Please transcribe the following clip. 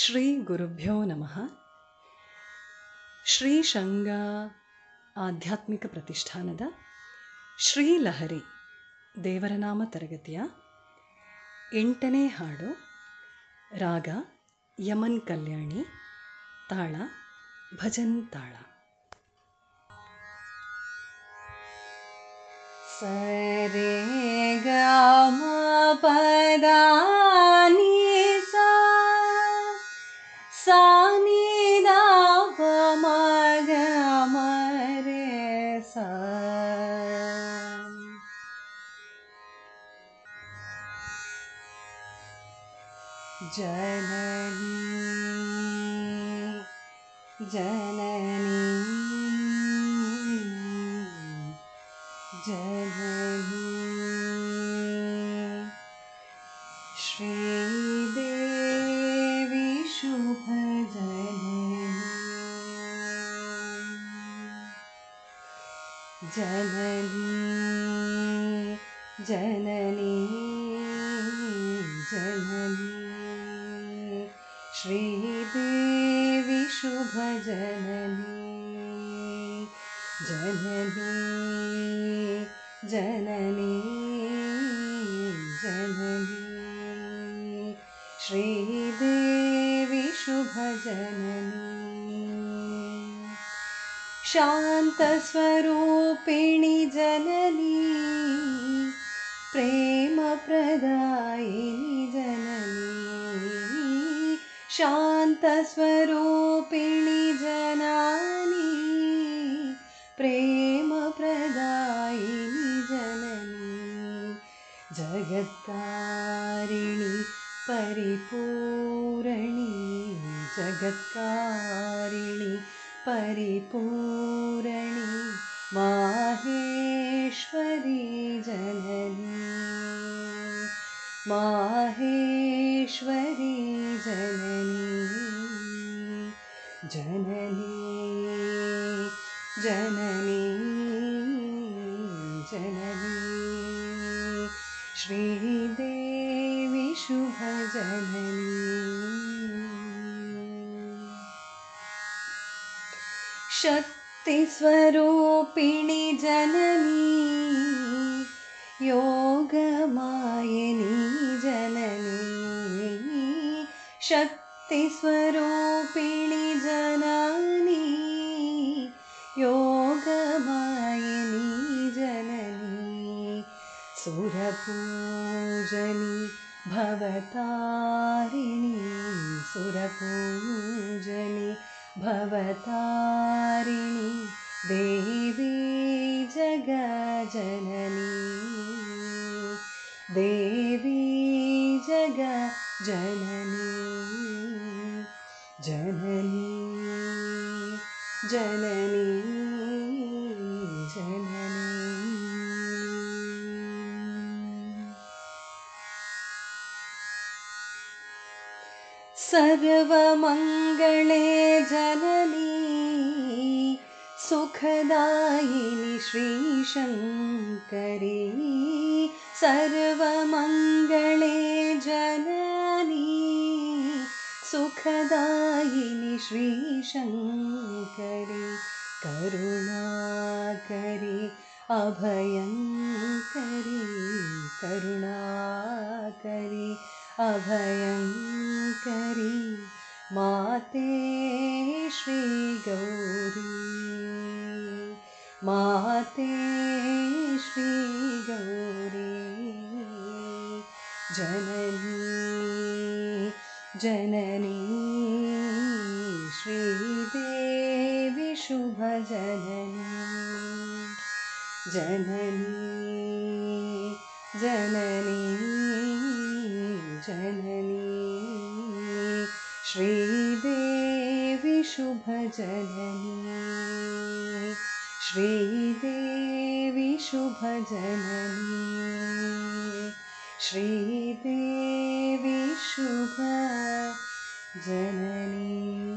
ಶ್ರೀಗುರುಭ್ಯೋ ನಮಃ. ಶ್ರೀ ಶಂಗ ಆಧ್ಯಾತ್ಮಿಕ ಪ್ರತಿಷ್ಠಾನದ ಶ್ರೀಲಹರಿ ದೇವರನಾಮ ತರಗತಿಯ ಎಂಟನೇ ಹಾಡು, ರಾಗ, ಯಮನ್ ಕಲ್ಯಾಣಿ, ತಾಳ, ಭಜನ್ ತಾಳ. ಸರೆ ಗಾಮ जननी जननी जन श्रीदे शुभ जननी जननी। श्रीदेवी शुभजननी जननी जननी जननी। श्रीदेवी शुभजननी शान्तस्वरूपिणि जननी प्रेमप्रदायिनि शान्तस्वरूपिणि जनानि प्रेमप्रदायिनि जननी जगत्कारिणि परिपूरणि जगत्कारिणि परिपूरणि माहेश्वरी जननी माहेश्वरी जननी जननी जननी जननी। श्रीदेवी शुभजननी शक्तिस्वरूपिणि जननी योगमायिनी जननी। शक्तिस्वरूपिणि सुरपूजनी भवतारिणी सुरपूजनी भवतारिणि देवी जगजननी देवी जगजननी जननी जननी जननी सर्वमङ्गले जननी सुखदायिनि श्रीशङ्करी सर्वमङ्गले जननी सुखदायिनि श्रीशङ्करी करुणाकरि अभयङ्करी करुणाकरि अभयङ्करी माते श्री गौरी। माते श्री गौरी। जननी जननी श्रीदेवी शुभजननी जननी जननी जननी। श्रीदेवी शुभजननी श्रीदेवी शुभजननी श्रीदेवी शुभ जननी